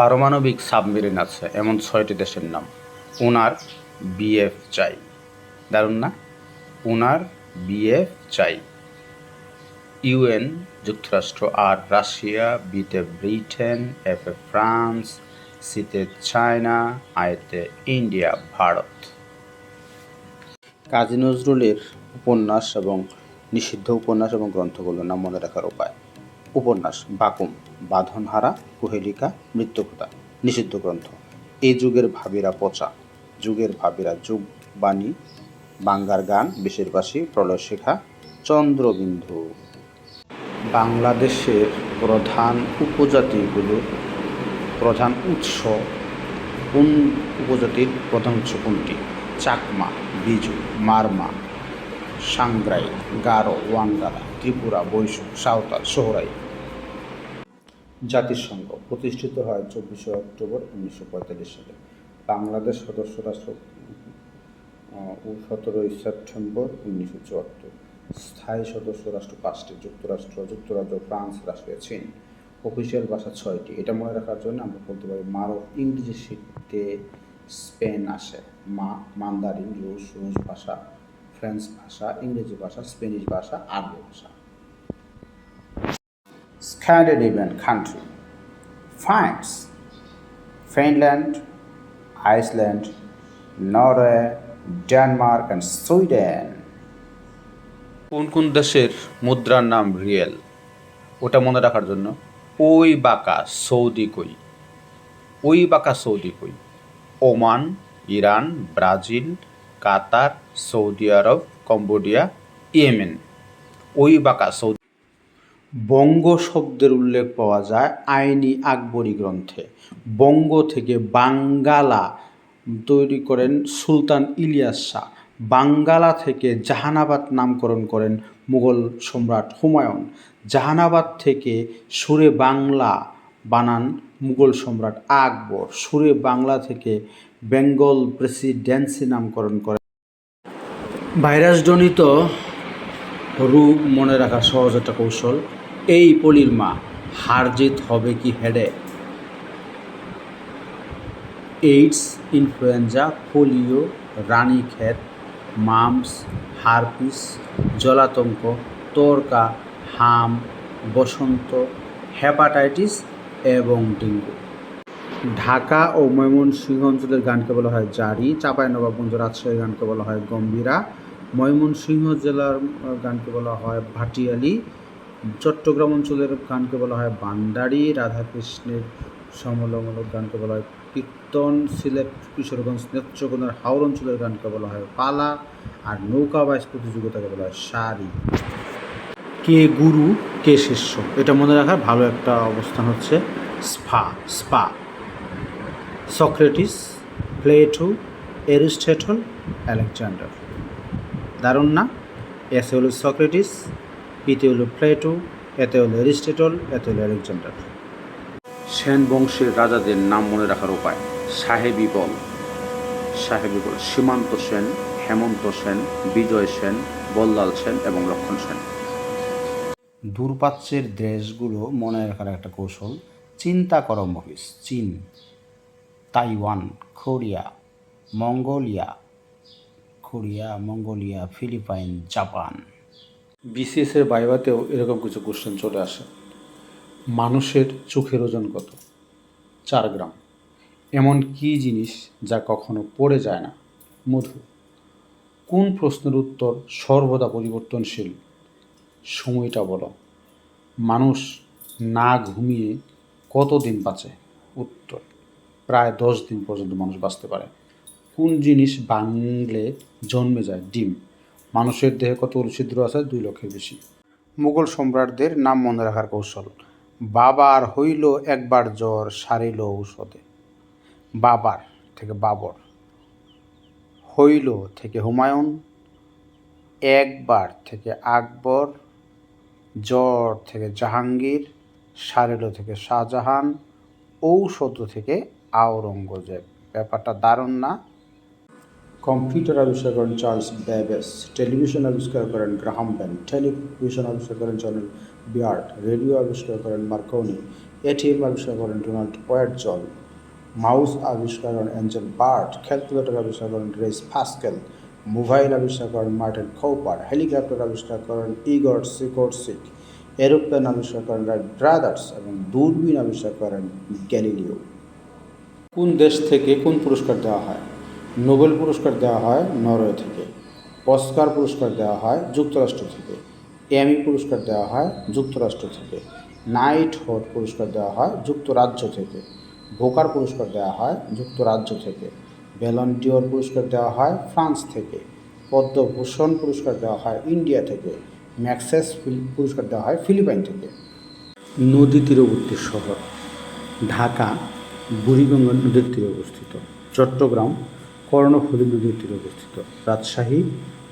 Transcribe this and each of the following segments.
পারমাণবিক সাবমেরিন আছে, এমন ছয়টি দেশের নাম। ওনার বিএফ চাই। দারুণ না? ওনার বিএফ চাই। ইউএন, যুক্তরাষ্ট্র আর রাশিয়া, বিতে ব্রিটেন, এফ এ ফ্রান্স, সিতে চায়না, আয়তে ইন্ডিয়া, ভারত। কাজী নজরুলের উপন্যাস এবং নিষিদ্ধ উপন্যাস এবং গ্রন্থগুলোর নাম মনে রাখার উপায়। উপন্যাস, বাকুম, বাঁধনহারা, কুহেলিকা, মৃত্যুকথা, নিষিদ্ধ গ্রন্থ। এই যুগের ভাবিরা পচা, যুগের ভাবিরা যুগ বাণী, বাঙ্গার গান, বেশিরবাসী প্রলয়শিখা চন্দ্রবিন্দু। বাংলাদেশের প্রধান উপজাতিগুলো, প্রধান উৎস, কোন উপজাতির প্রধান উৎস কোনটি? চাকমা, বিজু, মারমা, সাংগ্রাই, গারো ওয়াঙ্গালা ত্রিপুরা, বৈশু, সাঁওতাল, সোহরাই। জাতিসংঘ প্রতিষ্ঠিত হয় চব্বিশে অক্টোবর উনিশশো পঁয়তাল্লিশ সালে। বাংলাদেশ সদস্য রাষ্ট্র সতেরোই সেপ্টেম্বর উনিশশো চুয়াত্তর। স্থায়ী সদস্য রাষ্ট্র পাঁচটি, যুক্তরাষ্ট্র, যুক্তরাজ্য, ফ্রান্স, রাশিয়া, চীন। অফিসিয়াল ভাষা ছয়টি। এটা মনে রাখার জন্য আমরা বলতে পারি মারব ইংরেজি শিখতে স্পেন আসে। মা, মান্দারিন, রুশ রুশ ভাষা, ফ্রেঞ্চ ভাষা, ইংরেজি ভাষা, স্পেনিশ ভাষা, আরবি ভাষা। Scandinavian country. France, Finland, Iceland, Norway, Denmark and Sweden. কোন কোন দেশের মুদ্রার নাম রিয়েল? ওটা মনে রাখার জন্য ওই বাঁকা সৌদি কই। ওই বাঁকা সৌদি কই। Oman Iran Brazil Qatar Saudi Arab Cambodia Yemen. ওই বাঁকা সৌদি বঙ্গ শব্দের উল্লেখ পাওয়া যায় আইনি আকবরী গ্রন্থে। বঙ্গ থেকে বাঙ্গালা তৈরি করেন সুলতান ইলিয়াস শাহ। বাঙ্গালা থেকে জাহানাবাদ নামকরণ করেন মুঘল সম্রাট হুমায়ুন। জাহানাবাদ থেকে সুরে বাংলা বানান মুঘল সম্রাট আকবর। সুরে বাংলা থেকে বেঙ্গল প্রেসিডেন্সি নামকরণ করেন। ভাইরাসজনিত রূপ মনে রাখা সহজ একটা কৌশল। এই পলির মা, হার জিত হবে কি হেডে? এইডস, ইনফ্লুয়েঞ্জা, পোলিও রানী রানীক্ষেত মামস, হারপিস, জলাতঙ্ক, তোরকা, হাম, বসন্ত, হেপাটাইটিস এবং ডেঙ্গু। ঢাকা ও ময়মনসিংহ অঞ্চলের গানকে বলা হয় জারি, চাঁপাইনবাবগঞ্জ রাজশাহী গানকে বলা হয় গম্ভীরা। ময়মনসিংহ জেলার গানকে বলা হয় ভাটিয়ালি। চট্টগ্রাম অঞ্চলের গানকে বলা হয় বান্ডারি রাধাকৃষ্ণের সমলমূলক গানকে বলা হয় কীর্তন, সিলেট, কিশোরগঞ্জ, নেত্রকোনার হাওড় অঞ্চলের গানকে বলা হয় পালা, আর নৌকা বাইশ প্রতিযোগিতাকে বলা হয় সারি। কে গুরু, কে শিষ্য? এটা মনে রাখার ভালো একটা অবস্থান হচ্ছে স্পা spa. Socrates, Plato, Aristotle, Alexander. দারুণ না? এসে হলো সক্রেটিস পিতে হলো প্লেটো এতে হলো এরিস্টেটল এতে হলো আলেকজান্ডার। সেন বংশের রাজাদের নাম মনে রাখার উপায় সাহেবী বল। সাহেবী বল সীমান্ত সেন হেমন্ত সেন বিজয় সেন বল্লাল সেন এবং লক্ষণ সেন। দূরপ্রাচ্যের দেশগুলো মনে রাখার একটা কৌশল চিন্তা করো মহিষ চীন Taiwan Korea Mongolia Korea Mongolia Philippines Japan. বিসিএসের বাইবাতেও এরকম কিছু কোশ্চেন চলে আসে। মানুষের চোখের ওজন কত? চার গ্রাম। এমন কি জিনিস যা কখনো পড়ে যায় না? মধু। কোন প্রশ্নের উত্তর সর্বদা পরিবর্তনশীল? সময়টা বলো। মানুষ না ঘুমিয়ে কতদিন বাঁচে? উত্তর। প্রায় দশ দিন পর্যন্ত মানুষ বাঁচতে পারে। কোন জিনিস বাংলে জন্মে যায়? ডিম। মানুষের দেহে কত ছিদ্র আছে? দুই লক্ষের বেশি। মুঘল সম্রাটদের নাম মনে রাখার কৌশল, বাবার হইল একবার জ্বর, সারিল ঔষধে। বাবার থেকে বাবর, হইল থেকে হুমায়ুন, একবার থেকে আকবর, জ্বর থেকে জাহাঙ্গীর, সারেলো থেকে শাহজাহান, ঔষধ থেকে আওরঙ্গজেব। ব্যাপারটা দারুণ না? কম্পিউটার আবিষ্কার করেন চার্লস ব্যাবেস টেলিভিশন আবিষ্কার করেন গ্রাহাম বেন, টেলিভিশন আবিষ্কার করেন জন বিয়ার্ড, রেডিও আবিষ্কার করেন মার্কনি এটিএম আবিষ্কার করেন ডোনাল্ড ওয়ারজল মাউস আবিষ্কার করেন অ্যাঞ্জেল বার্ট, ক্যালকুলেটর আবিষ্কার করেন গ্রেস ফাস্কেল মোবাইল আবিষ্কার করেন মার্টেন কৌপার, হেলিকপ্টার আবিষ্কার করেন ইগর সিকোরসিক, এরোপ্লেন আবিষ্কার করেন রাইট ব্রাদার্স এবং দূরবীন আবিষ্কার করেন গ্যালিলিও। কোন দেশ থেকে কোন পুরস্কার দেওয়া হয়? নোবেল পুরস্কার দেওয়া হয় নরওয়ে থেকে, অস্কার পুরস্কার দেওয়া হয় যুক্তরাষ্ট্র থেকে, এমি পুরস্কার দেওয়া হয় যুক্তরাষ্ট্র থেকে, নাইট হোড পুরস্কার দেওয়া হয় যুক্তরাজ্য থেকে, ভোকার পুরস্কার দেওয়া হয় যুক্তরাজ্য থেকে ভ্যালন্টিয়র পুরস্কার দেওয়া হয় ফ্রান্স থেকে, পদ্মভূষণ পুরস্কার দেওয়া হয় ইন্ডিয়া থেকে, ম্যাক্সেস পুরস্কার দেওয়া হয় ফিলিপাইন থেকে। নদী তীরবর্তী শহর, ঢাকা, বুড়িগঙ্গা নদীর তীরে অবস্থিত, চট্টগ্রাম কর্ণফুলী নদীর তীরে অবস্থিত। রাজশাহী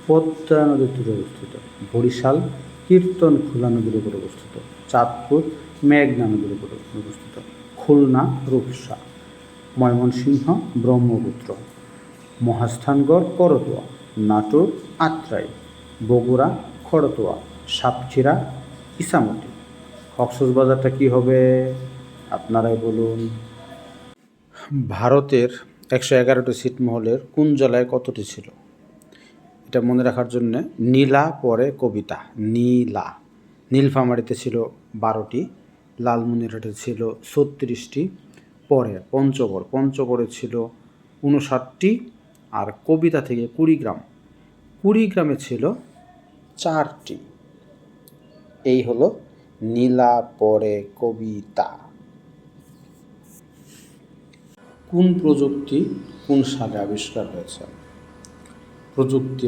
পদ্মা নদীর তীরে অবস্থিত। বরিশাল কীর্তন কীর্তনখোলা নদীর উপর অবস্থিত। চাঁদপুর মেঘনা নদীর উপর অবস্থিত। খুলনা রূপসা। ময়মনসিংহ ব্রহ্মপুত্র। মহাস্থানগড় করতোয়া, নাটোর আত্রাই, বগুড়া খড়তোয়া সাতক্ষীরা ইসামতি। কক্সবাজারটা কি হবে? আপনারাই বলুন। ভারতের একশো এগারোটি ছিটমহলের কোন জেলায় কতটি ছিল? এটা মনে রাখার জন্য নীলা, পরে কবিতা। নীলা। নীলফামারিতে ছিল বারোটি, লালমনিরহাটে ছিল ছত্রিশটি, পরে পঞ্চগড়। পঞ্চগড়ে ছিল উনষাটটি আর কবিতা থেকে কুড়িগ্রাম। কুড়িগ্রামে ছিল চারটি। এই হলো নীলা, পরে কবিতা। কোন প্রযুক্তি কোন সালে আবিষ্কার হয়েছে? প্রযুক্তির